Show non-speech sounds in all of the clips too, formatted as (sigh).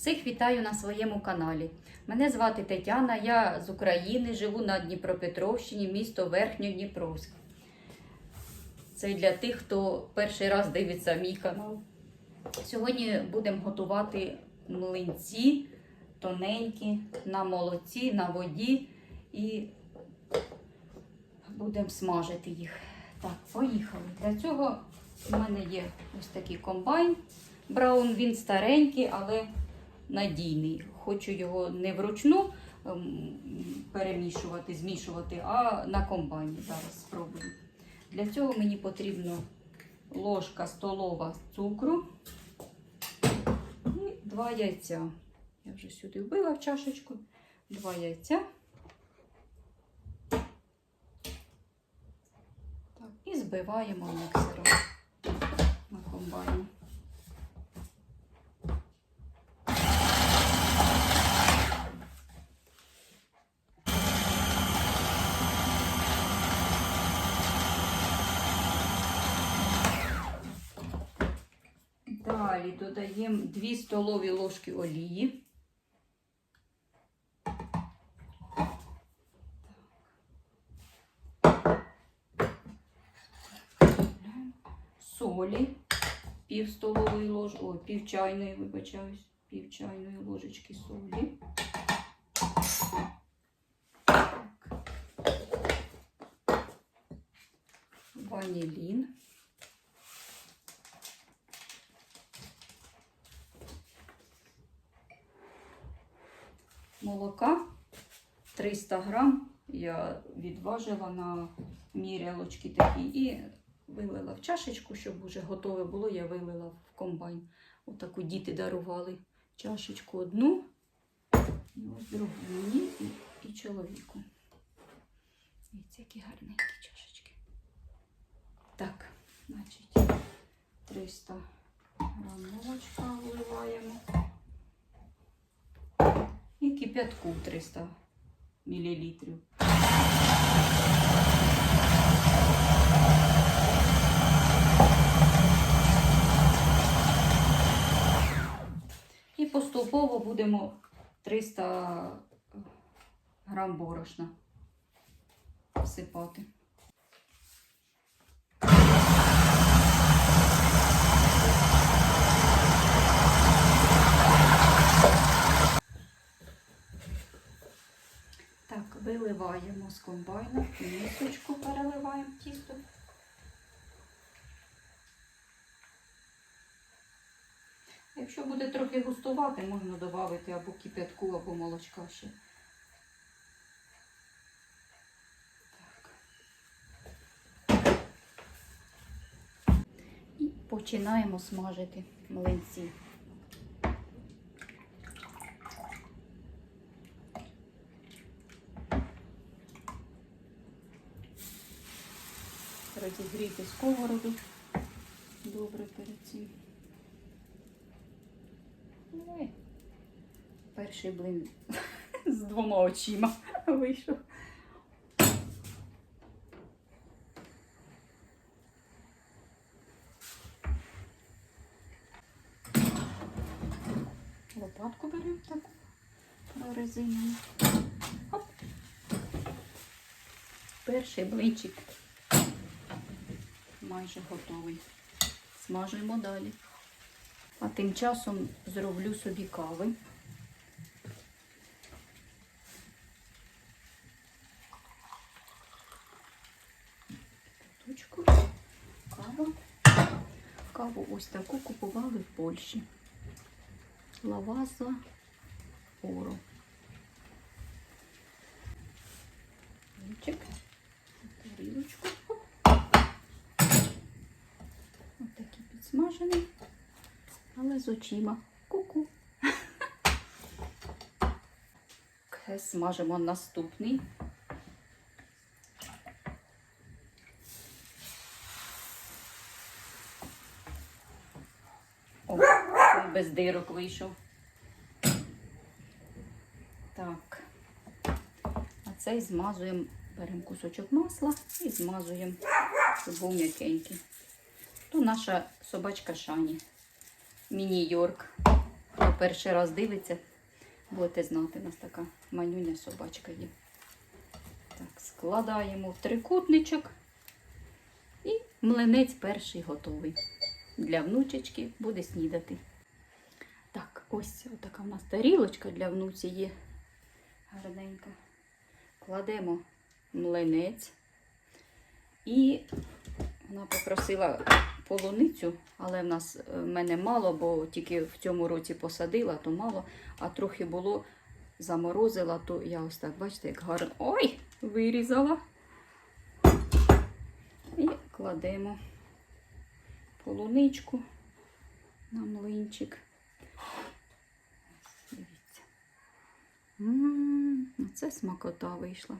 Всіх вітаю на своєму каналі. Мене звати Тетяна, я з України, живу на Дніпропетровщині, місто Верхньодніпровськ. Це для тих, хто перший раз дивиться мій канал. Сьогодні будемо готувати млинці тоненькі на молоці, на воді і будемо смажити їх. Так, поїхали. Для цього у мене є ось такий комбайн. Браун, він старенький, але надійний. Хочу його не вручну ем, перемішувати, змішувати, а на комбайні. Зараз спробую. Для цього мені потрібно ложка столова цукру і два яйця. Я вже сюди вбила в чашечку. Два яйця. Так, і збиваємо міксером на комбайні. Далі додаємо 2 столові ложки олії. Солі пів столової ложки, ой, пів чайної, вибачаюсь, пів чайної ложечки солі. Так. Ванілін. 300 грам я відважила на мірялочки такі і вилила в чашечку, щоб вже готове було, я вилила в комбайн. Отаку діти дарували чашечку одну, і ось другу мені і, і чоловіку. Дивіться, які гарненькі чашечки. Так, значить, 300 грам молочка вливаємо. І кип'ятку 300 мл. І поступово будемо 300 грам борошна всипати. Так, виливаємо з комбайна, місочку переливаємо тісто. Якщо буде трохи густувати, можна додати або кип'ятку, або молочка ще. Так. І починаємо смажити млинці. Розігріти сковороду добре перед цим. Ой, Перший блин (laughs) з двома очима (laughs) вийшов. Лопатку беремо таку. Оп. Перший блинчик майже готовий. Смажуємо далі. А тим часом зроблю собі кави. Точку. Кава. Каву ось таку купували в Польщі. Лаваза Оро. Вінчик. Тарілочку. Ось такий підсмажений, але з очима. Ку-ку. (laughs) Смажимо наступний. О, без дирок вийшов. Так. А цей змазуємо, беремо кусочок масла і змазуємо, був м'якенький. То наша собачка Шані. Міні-Йорк. Хто перший раз дивиться, будете знати, у нас така манюня собачка є. Так, складаємо в трикутничок. І млинець перший готовий. Для внучечки буде снідати. Так, ось така у нас тарілочка для внуці є. Гарненька. Кладемо млинець. І вона попросила полуницю, але в нас е, в мене мало, бо тільки в цьому році посадила, то мало, а трохи було заморозила, то я ось так, бачите, як гарно. Ой! Вирізала. І кладемо полуничку на млинчик. Дивіться. М, Це смакота вийшла.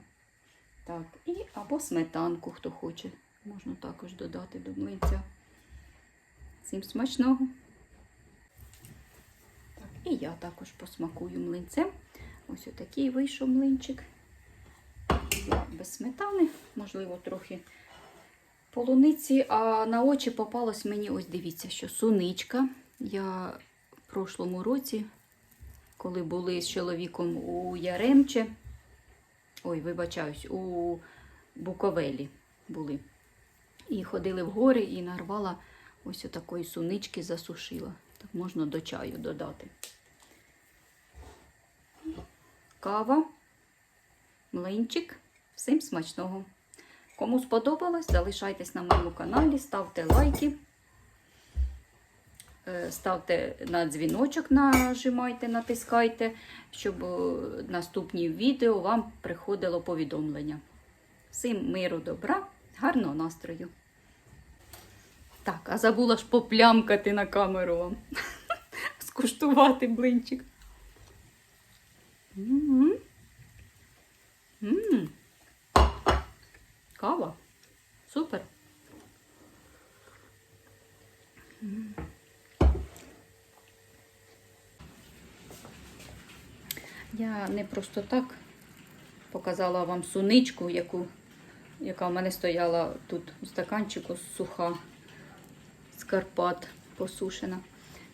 Так, і або сметанку, хто хоче. Можна також додати до млинця. Всім смачного. І я також посмакую млинцем. Ось отакий вийшов млинчик. Я без сметани, можливо, трохи полуниці, а на очі попалось мені, ось дивіться, що суничка. Я в прошлому році, коли були з чоловіком у Яремче, ой, вибачаюсь, у Буковелі були. І ходили в гори і нарвала ось такої сунички, засушила. Так можна до чаю додати. Кава, млинчик. Всім смачного! Кому сподобалось, залишайтесь на моєму каналі, ставте лайки, е, ставте на дзвіночок, нажимайте, натискайте, щоб е, наступні відео вам приходило повідомлення. Всім миру, добра, гарного настрою! Так, а забула ж поплямкати на камеру вам. (laughs) Скуштувати блинчик. М-м. М. Кава. Супер. Я не просто так показала вам суничку, яку, яка в мене стояла тут у стаканчику суха Карпат посушена.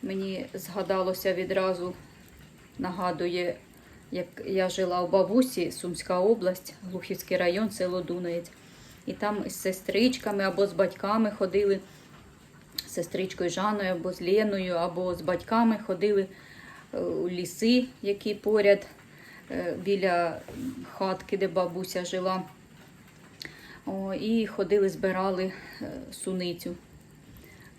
Мені згадалося відразу, нагадує, як я жила у бабусі, Сумська область, Глухівський район, село Дунаєць. І там з сестричками або з батьками ходили, з сестричкою Жаною, або з Леною, або з батьками ходили е, у ліси, які поряд е, біля хатки, де бабуся жила. О, і ходили, збирали е, суницю.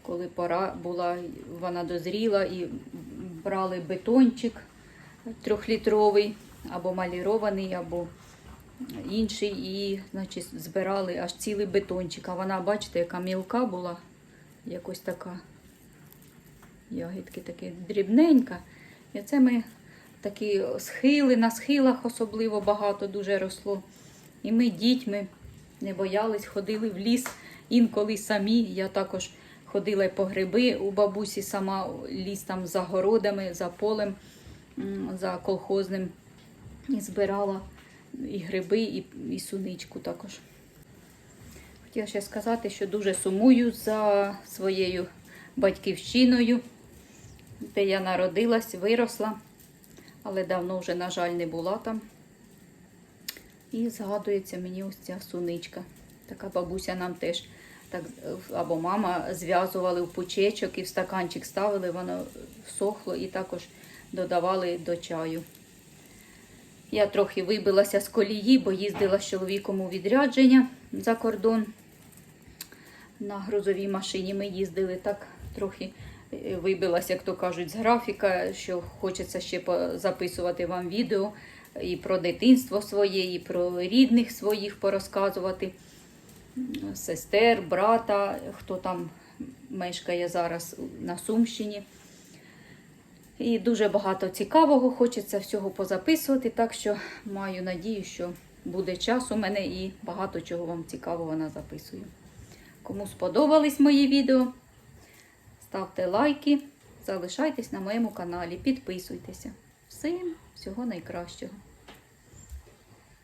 Коли пора була, вона дозріла і брали бетончик трьохлітровий, або малірований, або інший, і значить, збирали аж цілий бетончик. А вона, бачите, яка мілка була, якось така ягідки такі дрібненька. І це ми такі схили, на схилах особливо багато дуже росло. І ми дітьми не боялись, ходили в ліс інколи самі. Я також ходила по гриби у бабусі, сама ліс там за городами, за полем, за колхозним. І збирала і гриби, і, і суничку також. Хотіла ще сказати, що дуже сумую за своєю батьківщиною, де я народилась, виросла, але давно вже, на жаль, не була там. І згадується мені ось ця суничка. Така бабуся нам теж так, або мама зв'язували в пучечок і в стаканчик ставили, воно всохло і також додавали до чаю. Я трохи вибилася з колії, бо їздила з чоловіком у відрядження за кордон. На грузовій машині ми їздили так трохи е, вибилася, як то кажуть, з графіка, що хочеться ще записувати вам відео і про дитинство своє, і про рідних своїх порозказувати, сестер, брата, хто там мешкає зараз на Сумщині. І дуже багато цікавого, хочеться всього позаписувати, так що маю надію, що буде час у мене і багато чого вам цікавого назаписую. Кому сподобались мої відео, ставте лайки, залишайтесь на моєму каналі, підписуйтеся. Всім всього найкращого!